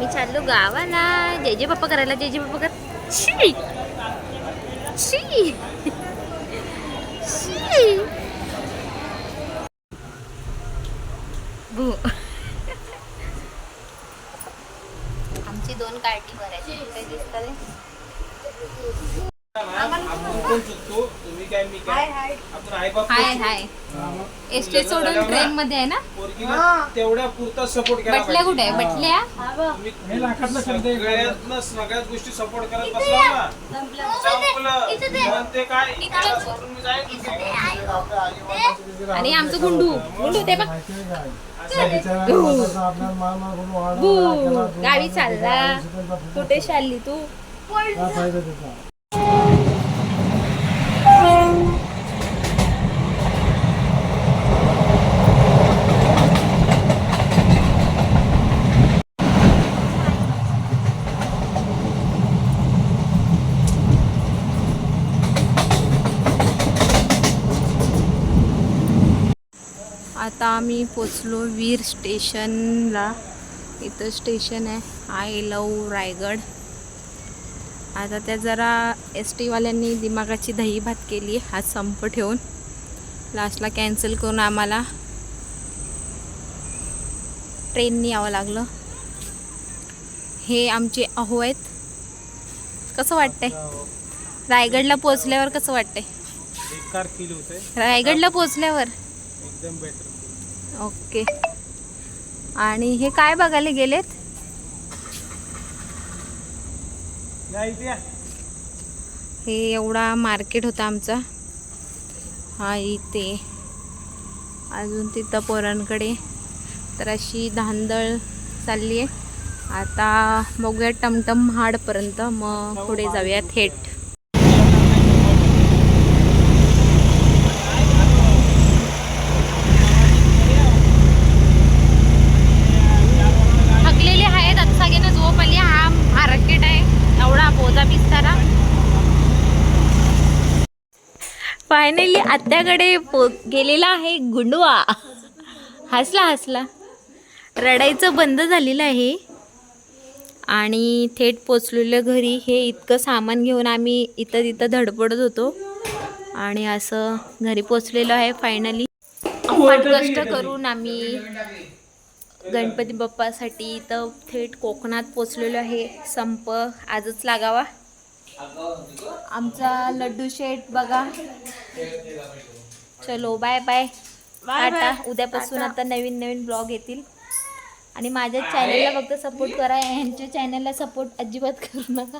आम्ही चाललो गावाला. जे जे पप्पा करायला जे जे पप्पा कर. शी! शी! शी! भू. आमची दोन कार्टी भरायची. काय दिसतात हे? आपण कोण चुकतो तुम्ही काय मी काय आपण आई बाप हाय हाय. एस टी सोडून ट्रेन मध्ये आहे ना तेवढ्या पुरता सपोर्ट केला बटल्या कुठे? आहे बटल्या? गोष्टी सपोर्ट करत बसला आणि आमचं गुंडू. गुंडू ते बघ. गावी चालला. कुठे चालली तू? आता आम्ही पोचलो वीर स्टेशनला. इथं स्टेशन आहे. I love Raigad. आता त्या जरा एस टीवाल्यांनी दिमागाची दही भात केली हा संप ठेवून. लास्टला कॅन्सल करून आम्हाला ट्रेननी यावं लागलं. हे आमचे अहो आहेत. कसं वाटतंय? रायगडला पोचल्यावर कसं वाटतंय? रायगडला पोचल्यावर? एकदम बेटर ओके. आणि हे काय बघायला गेलेत. हे एवढा मार्केट होता आमचा. हा इथे. अजून तिथं पोरांकडे. तर अशी धांदळ चालली आहे. आता बघूया टमटम महाडपर्यंत मग पुढे जाऊया थेट थकलेले आहेत आता सगळ्यांना झोप आली हा मार्केट आहे एवढा बोजा बिस्तारा फायनली आत्याकडे पो गेलेला आहे गुंडवा. हसला हसला. रडायचं बंद झालेलं आहे. आणि थेट पोचलेलं घरी हे इतकं सामान घेऊन आम्ही इथं तिथं धडपडत होतो. आणि असं घरी पोचलेलो आहे फायनली कष्ट करून आम्ही गणपती बाप्पासाठी इथं थेट कोकणात पोचलेलो आहे. संप आजच लागावा. आमचा लड्डू शेठ बघा. चलो बाय बाय टाटा उद्यापासून आता. नवीन नवीन ब्लॉग येतील. आणि माझ्या चॅनलला फक्त सपोर्ट करा यांच्या चॅनलला सपोर्ट अजिबात करू नका.